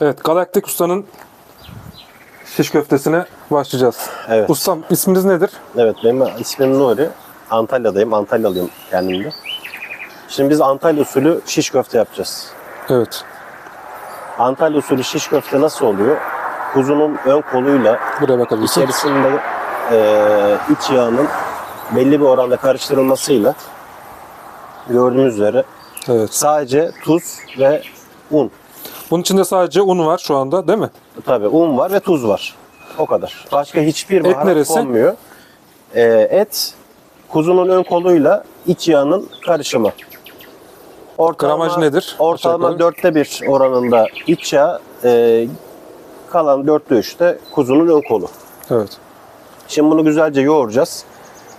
Evet, Galaktik Usta'nın şiş köftesine başlayacağız. Evet. Ustam isminiz nedir? Evet benim ismim Nuri. Antalya'dayım. Antalyalıyım kendim de. Şimdi biz Antalya usulü şiş köfte yapacağız. Evet. Antalya usulü şiş köfte nasıl oluyor? Kuzunun ön koluyla Buraya bakabilirsin. içerisinde eee iç yağının belli bir oranda karıştırılmasıyla gördüğünüz üzere Evet. sadece tuz ve un. Bunun içinde sadece un var şu anda değil mi? Tabii un var ve tuz var. O kadar. Başka hiçbir baharat neresi? konmuyor. Ee, et kuzunun ön koluyla iç yağının karışımı. Ortalama, Gramaj nedir? Ortalama Aşağı dörtte bir oranında iç yağ, e, kalan dörtte üçte kuzunun ön kolu. Evet. Şimdi bunu güzelce yoğuracağız.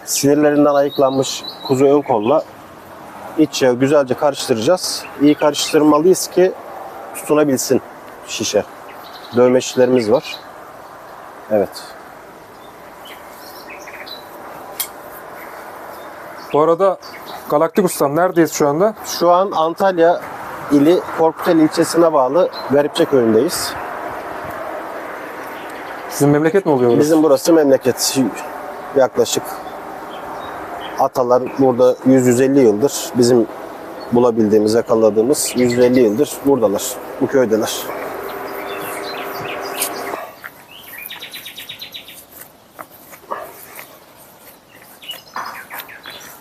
Sinirlerinden ayıklanmış kuzu ön kolla iç yağı güzelce karıştıracağız. İyi karıştırmalıyız ki tutunabilsin şişe. Dövme şişlerimiz var. Evet. Bu arada Galaktik Ustam neredeyiz şu anda? Şu an Antalya ili Korkutel ilçesine bağlı Garipçe köyündeyiz. Sizin memleket mi oluyor? Bizim burası memleket. Yaklaşık atalar burada 100-150 yıldır bizim bulabildiğimiz, yakaladığımız 150 yıldır buradalar. Bu köydeler.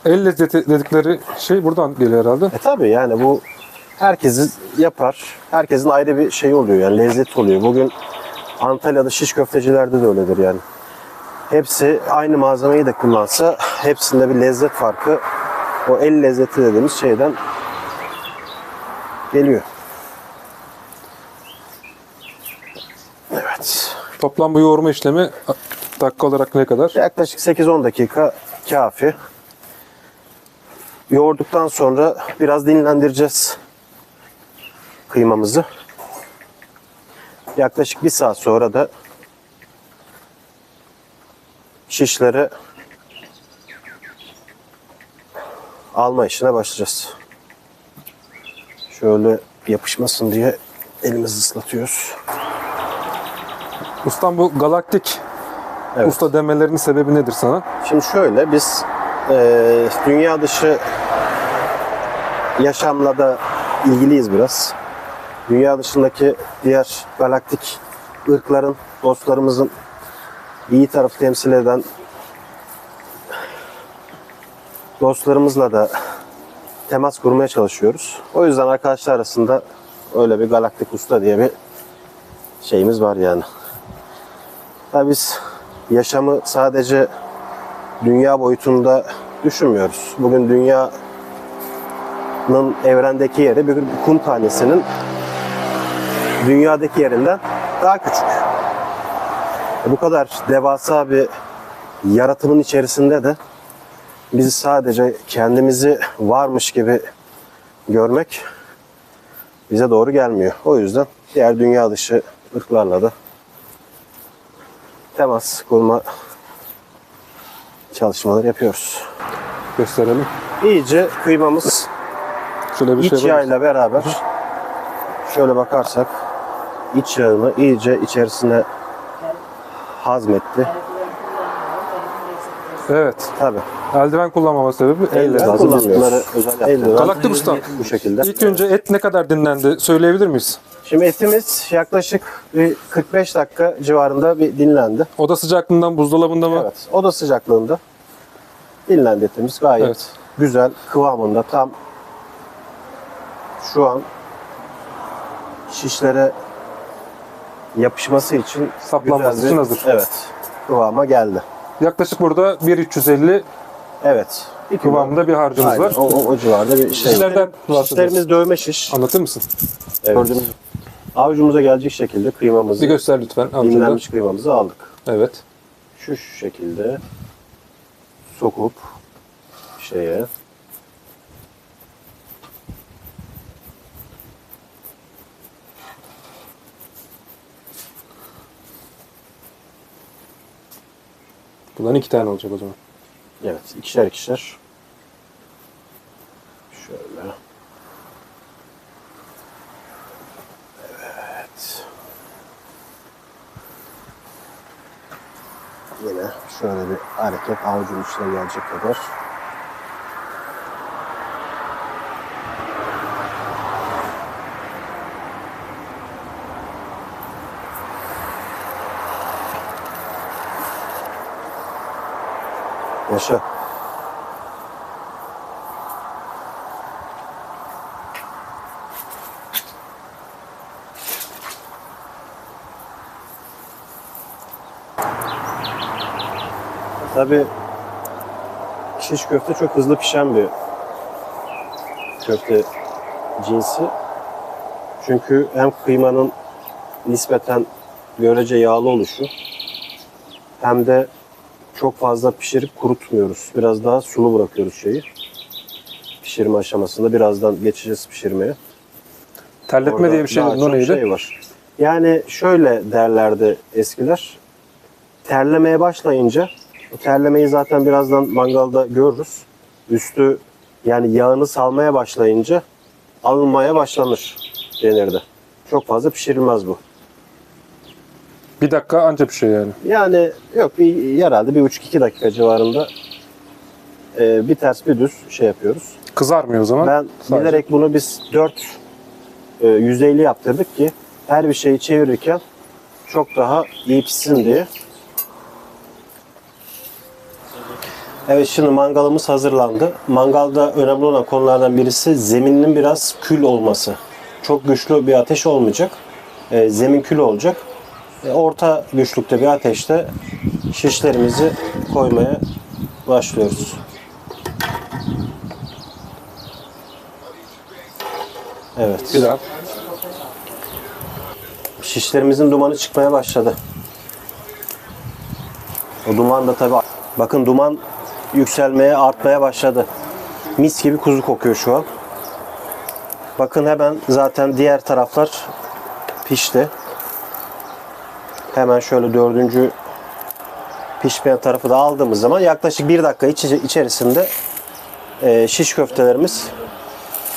El lezzeti dedikleri şey buradan geliyor herhalde. E tabi yani bu herkesi yapar. Herkesin ayrı bir şey oluyor yani lezzet oluyor. Bugün Antalya'da şiş köftecilerde de öyledir yani. Hepsi aynı malzemeyi de kullansa hepsinde bir lezzet farkı o el lezzeti dediğimiz şeyden geliyor. Evet. Toplam bu yoğurma işlemi dakika olarak ne kadar? Yaklaşık 8-10 dakika kafi. Yoğurduktan sonra biraz dinlendireceğiz kıymamızı. Yaklaşık bir saat sonra da şişleri alma işine başlayacağız. Şöyle yapışmasın diye elimizi ıslatıyoruz. Ustam bu Galaktik Evet. Usta demelerinin sebebi nedir sana? Şimdi şöyle biz eee, dünya dışı yaşamla da ilgiliyiz biraz. Dünya dışındaki diğer galaktik ırkların, dostlarımızın iyi tarafı temsil eden dostlarımızla da temas kurmaya çalışıyoruz. O yüzden arkadaşlar arasında öyle bir galaktik usta diye bir şeyimiz var yani. Tabii biz yaşamı sadece dünya boyutunda düşünmüyoruz. Bugün dünyanın evrendeki yeri bir kum tanesinin dünyadaki yerinden daha küçük. Bu kadar devasa bir yaratımın içerisinde de biz sadece kendimizi varmış gibi görmek bize doğru gelmiyor. O yüzden diğer dünya dışı ırklarla da temas kurma çalışmaları yapıyoruz. Gösterelim. İyice kıymamız Şöyle bir iç şey yağıyla beraber şöyle bakarsak iç yağını iyice içerisine hazmetti. Evet. Tabii. Eldiven kullanmama sebebi elle. Elle zaten. kullanmıyoruz. Eldiven. Galaktik Usta. Bu şekilde. İlk önce et ne kadar dinlendi söyleyebilir miyiz? Şimdi etimiz yaklaşık bir 45 dakika civarında bir dinlendi. Oda sıcaklığından buzdolabında mı? Evet. Oda sıcaklığında dinlendi etimiz. Gayet Evet. güzel kıvamında tam şu an şişlere yapışması için Saplanması güzel için hazır. Evet. Kıvama geldi. Yaklaşık burada 1.350 Evet. Kilo- kıvamında bir harcımız Aynen, var. O, o, o civarda bir şey. Şişlerden bahsediyoruz. Şişlerimiz dövme şiş. Anlatır mısın? Evet. Gördüğünüz avucumuza gelecek şekilde kıymamızı, Bir göster lütfen. Amcada. dinlenmiş kıymamızı aldık. Evet. Şu şekilde sokup şeye Bundan iki tane olacak o zaman. Evet ikişer ikişer. Şöyle. Evet. Yine şöyle bir hareket avucun içine gelecek kadar. Yaşa. Tabii şiş köfte çok hızlı pişen bir köfte cinsi. Çünkü hem kıymanın nispeten görece yağlı oluşu hem de çok fazla pişirip kurutmuyoruz. Biraz daha sulu bırakıyoruz şeyi. Pişirme aşamasında birazdan geçeceğiz pişirmeye. Terletme Orada diye bir şey daha neydi? şey var. Yani şöyle derlerdi eskiler. Terlemeye başlayınca, o terlemeyi zaten birazdan mangalda görürüz. Üstü yani yağını salmaya başlayınca alınmaya başlanır denirdi. Çok fazla pişirilmez bu. Bir dakika anca bir şey yani. Yani yok bir herhalde bir buçuk iki dakika civarında e, bir ters bir düz şey yapıyoruz. Kızarmıyor o zaman. Ben Sadece. bilerek bunu biz 4 e, 150 yaptırdık ki her bir şeyi çevirirken çok daha iyi pişsin diye. Evet şimdi mangalımız hazırlandı. Mangalda önemli olan konulardan birisi zeminin biraz kül olması. Çok güçlü bir ateş olmayacak. E, zemin kül olacak. E, orta güçlükte bir ateşte şişlerimizi koymaya başlıyoruz. Evet. Güzel. Şişlerimizin dumanı çıkmaya başladı. O duman da tabii bakın duman yükselmeye, artmaya başladı. Mis gibi kuzu kokuyor şu an. Bakın hemen zaten diğer taraflar pişti. Hemen şöyle dördüncü pişmeyen tarafı da aldığımız zaman yaklaşık bir dakika içi- içerisinde e, şiş köftelerimiz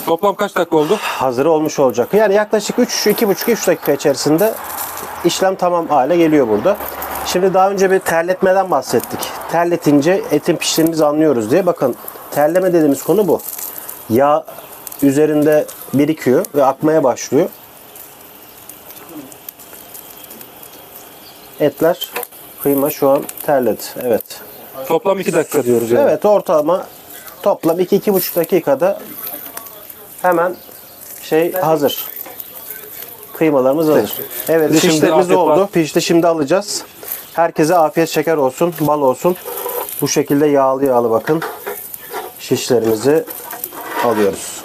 Toplam kaç dakika oldu? hazır olmuş olacak. Yani yaklaşık 3 2,5 3 dakika içerisinde işlem tamam hale geliyor burada. Şimdi daha önce bir terletmeden bahsettik. Terletince etin piştiğimizi anlıyoruz diye. Bakın terleme dediğimiz konu bu. Yağ üzerinde birikiyor ve akmaya başlıyor. Etler kıyma şu an terledi. Evet. Toplam 2 dakika diyoruz yani. Evet ortalama toplam 2-2,5 dakikada hemen şey hazır. Kıymalarımız hazır. Evet şimdi şişlerimiz afiyet oldu. var. Pişti şimdi alacağız. Herkese afiyet şeker olsun, bal olsun. Bu şekilde yağlı yağlı bakın. Şişlerimizi alıyoruz.